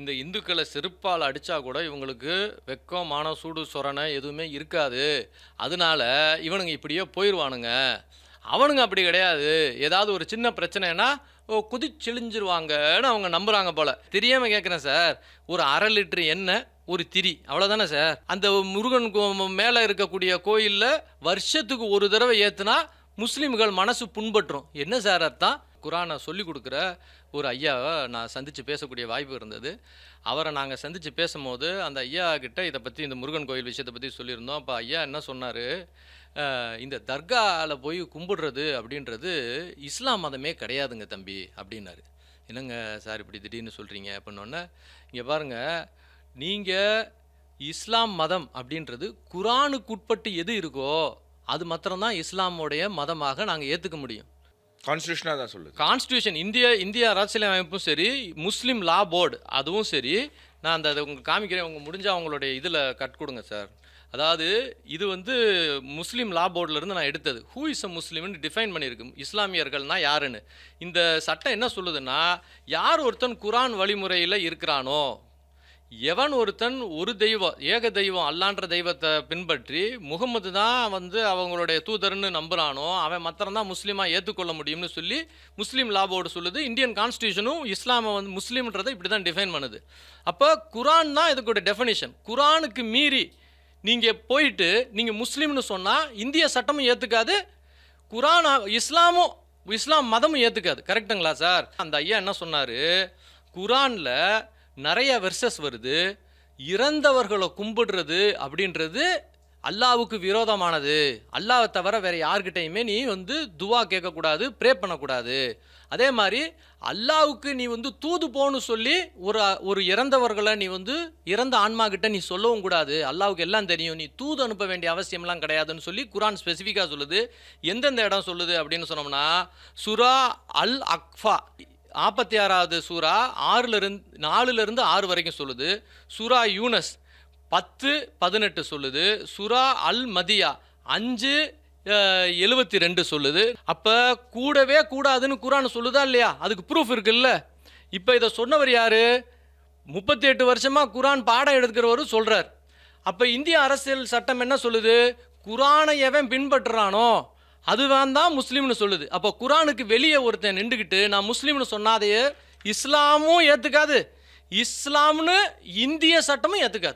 இந்த இந்துக்களை செருப்பால் அடித்தா கூட இவங்களுக்கு வெக்கம் மானம் சூடு சொரணை எதுவுமே இருக்காது. அதனால இவனுங்க இப்படியே போயிடுவானுங்க அவனுங்க அப்படி கிடையாது. ஏதாவது ஒரு சின்ன பிரச்சனைனா ஓ குதிச்செழிஞ்சிருவாங்கன்னு அவங்க நம்புகிறாங்க போல். தெரியாமல் கேட்குறேன் சார். ஒரு அரை லிட்டர் எண்ணெய் ஒரு திரி. அவ்வளோதானே சார்? அந்த முருகன் மேலே இருக்கக்கூடிய கோயிலில் வருஷத்துக்கு ஒரு தடவை ஏற்றுனா முஸ்லீம்கள் மனசு புண்பற்றும் என்ன சார் அர்த்தம்? குரானை சொல்லி கொடுக்குற ஒரு ஐயாவை நான் சந்தித்து பேசக்கூடிய வாய்ப்பு இருந்தது. அவரை நாங்கள் சந்தித்து பேசும்போது அந்த ஐயா கிட்ட இதை பற்றி இந்த முருகன் கோயில் விஷயத்தை பற்றி சொல்லியிருந்தோம். அப்போ ஐயா என்ன சொன்னார்? இந்த தர்காவில் போய் கும்பிடுறது அப்படின்றது இஸ்லாம் மதமே கிடையாதுங்க தம்பி அப்படின்னாரு. என்னங்க சார் இப்படி திடீர்னு சொல்கிறீங்க அப்படின்னோடனே இங்கே பாருங்கள் நீங்கள் இஸ்லாம் மதம் அப்படின்றது குரானுக்குட்பட்டு எது இருக்கோ அது மாத்திரம்தான் இஸ்லாமுடைய மதமாக நாங்கள் ஏற்றுக்க முடியும். கான்ஸ்டியூஷனாக தான் சொல்லுது. கான்ஸ்டியூஷன் இந்திய இந்திய அரசியலமைப்பும் சரி முஸ்லீம் லா போர்டு அதுவும் சரி நான் அந்த அதை உங்களுக்கு காமிக்கிறேன் உங்கள் முடிஞ்சால் அவங்களுடைய இதில் கட் கொடுங்க சார் அதாவது இது வந்து முஸ்லீம் லா போர்டிலேருந்து நான் எடுத்தது. ஹூ இஸ் அ முஸ்லீம்னு டிஃபைன் பண்ணியிருக்கு இஸ்லாமியர்கள்னால் யாருன்னு. இந்த சட்டம் என்ன சொல்லுதுன்னா யார் ஒருத்தன் குரான் வழிமுறையில் இருக்கிறானோ எவன் ஒருத்தன் ஒரு தெய்வம் ஏக தெய்வம் அல்லான்ற தெய்வத்தை பின்பற்றி முகமது தான் வந்து அவங்களுடைய தூதர்னு நம்புறானோ அவன் மத்திரம்தான் முஸ்லீமாக ஏற்றுக்கொள்ள முடியும்னு சொல்லி முஸ்லீம் லா போர்டு சொல்லுது. இந்தியன் கான்ஸ்டியூஷனும் இஸ்லாமை வந்து முஸ்லீம்ன்றதை இப்படி தான் டிஃபைன் பண்ணுது. அப்போ குரான் தான் இதுக்குடைய டெஃபினிஷன் குரானுக்கு மீறி நீங்கள் போயிட்டு நீங்கள் முஸ்லீம்னு சொன்னால் இந்திய சட்டமும் ஏற்றுக்காது குரான் இஸ்லாமும் இஸ்லாம் மதமும் ஏற்றுக்காது கரெக்டுங்களா சார்? அந்த ஐயா என்ன சொன்னார்? குரானில் நிறைய வெர்சஸ் வருது. இறந்தவர்களை கும்பிடுறது அப்படின்றது அல்லாவுக்கு விரோதமானது. அல்லாவை தவிர வேறு யார்கிட்டையுமே நீ வந்து துவா கேட்கக்கூடாது ப்ரே பண்ணக்கூடாது. அதே மாதிரி அல்லாவுக்கு நீ வந்து தூது போன்னு சொல்லி ஒரு ஒரு இறந்தவர்களை நீ வந்து இறந்த ஆன்மா கிட்ட நீ சொல்லவும் கூடாது. அல்லாவுக்கு எல்லாம் தெரியும். நீ தூது அனுப்ப வேண்டிய அவசியம்லாம் கிடையாதுன்னு சொல்லி குரான் ஸ்பெசிஃபிக்காக சொல்லுது. எந்தெந்த இடம் சொல்லுது அப்படின்னு சொன்னோம்னா சுரா அல் அக்ஃபா நாற்பத்தி ஆறாவது சூரா ஆறுல இருந்து ஆறு வரைக்கும் சொல்லுது. சூரா யூனஸ் பத்து பதினெட்டு சொல்லுது. சுரா அல் மதியா அஞ்சு எழுபத்தி ரெண்டு சொல்லுது. அப்போ கூடவே கூடாதுன்னு குரான் சொல்லுதா இல்லையா? அதுக்கு ப்ரூஃப் இருக்குல்ல. இப்போ இதை சொன்னவர் யார்? முப்பத்தி எட்டு வருஷமாக குரான் பாடம் எடுக்கிறவர் சொல்கிறார் அப்போ இந்திய அரசியல் சட்டம் என்ன சொல்லுது? குரானை எவன் பின்பற்றுறானோ அதுவான் தான் முஸ்லீம்னு சொல்லுது. அப்போ குரானுக்கு வெளியே ஒருத்தன் நின்றுக்கிட்டு நான் முஸ்லீம்னு சொன்னாதையே இஸ்லாமும் ஏற்றுக்காது இஸ்லாம்னு இந்திய சட்டமும் ஏற்றுக்காது